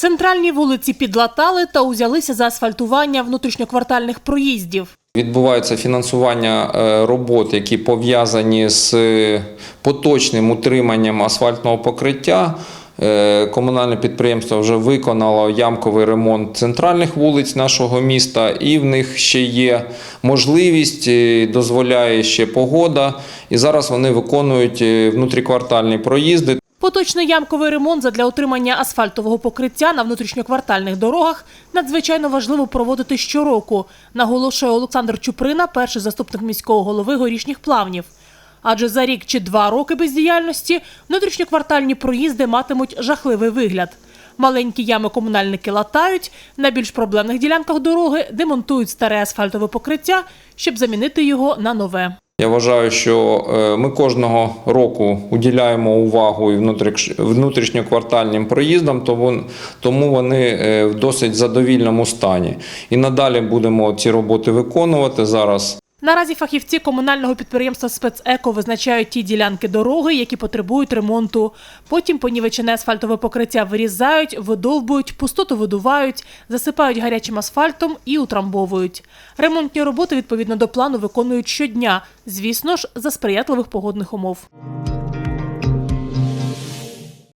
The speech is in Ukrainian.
Центральні вулиці підлатали та узялися за асфальтування внутрішньоквартальних проїздів. Відбувається фінансування е, робот, які пов'язані з е, поточним утриманням асфальтного покриття. Е, Комунальне підприємство вже виконало ямковий ремонт центральних вулиць нашого міста, і в них ще є можливість, дозволяє ще погода. І зараз вони виконують внутріквартальні проїзди. Поточний ямковий ремонт задля отримання асфальтового покриття на внутрішньоквартальних дорогах надзвичайно важливо проводити щороку, наголошує Олександр Чуприна, перший заступник міського голови горішніх плавнів. Адже за рік чи два роки бездіяльності внутрішньоквартальні проїзди матимуть жахливий вигляд. Маленькі ями комунальники латають, на більш проблемних ділянках дороги демонтують старе асфальтове покриття, щоб замінити його на нове. Я вважаю, що е, ми кожного року уділяємо увагу і внутріш- внутрішньоквартальним проїздам, тому- тому вони е, в досить задовільному стані. І надалі будемо ці роботи виконувати зараз. Наразі фахівці комунального підприємства «Спецеко» визначають ті ділянки дороги, які потребують ремонту. Потім понівечене асфальтове покриття вирізають, видовбують, пустоту видувають, засипають гарячим асфальтом і утрамбовують. Ремонтні роботи відповідно до плану виконують щодня, звісно ж, за сприятливих погодних умов.